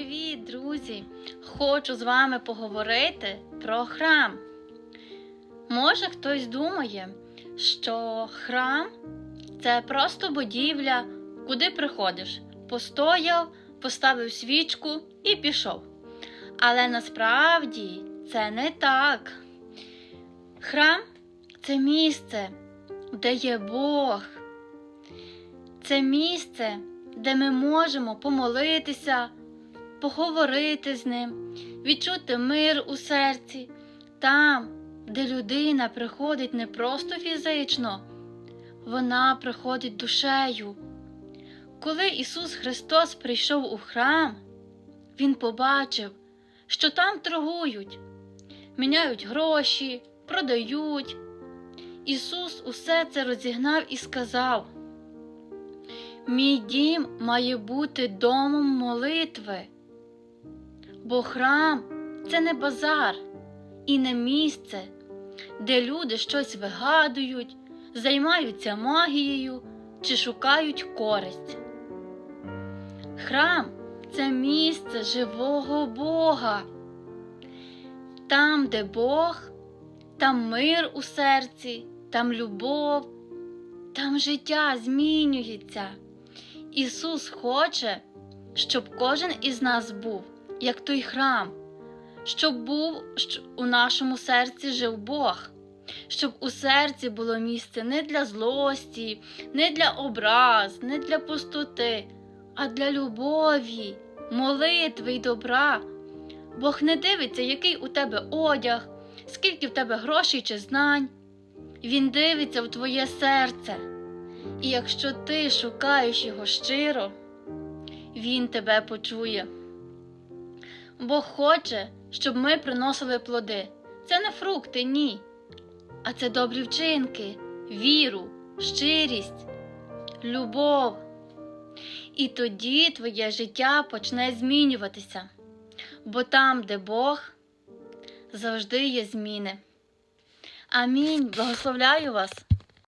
Привіт, друзі! Хочу з вами поговорити про храм. Може, хтось думає, що храм це просто будівля, куди приходиш, постояв, поставив свічку і пішов. Але насправді це не так. Храм це місце, де є Бог. Це місце, де ми можемо помолитися, поговорити з ним, відчути мир у серці, там, де людина приходить не просто фізично, вона приходить душею. Коли Ісус Христос прийшов у храм, Він побачив, що там торгують, міняють гроші, продають. Ісус усе це розігнав і сказав. Мій дім має бути домом молитви, бо храм це не базар і не місце, де люди щось вигадують, займаються магією чи шукають користь. Храм це місце живого Бога. Там, де Бог, там мир у серці, там любов, там життя змінюється. Ісус хоче, щоб кожен із нас був, як той храм, щоб був у нашому серці жив Бог, щоб у серці було місце не для злості, не для образ, не для пустоти, а для любові, молитви й добра. Бог не дивиться, який у тебе одяг, скільки в тебе грошей чи знань. Він дивиться в твоє серце. І якщо ти шукаєш його щиро, він тебе почує. Бог хоче, щоб ми приносили плоди. Це не фрукти, ні. А це добрі вчинки, віру, щирість, любов. І тоді твоє життя почне змінюватися. Бо там, де Бог, завжди є зміни. Амінь. Благословляю вас.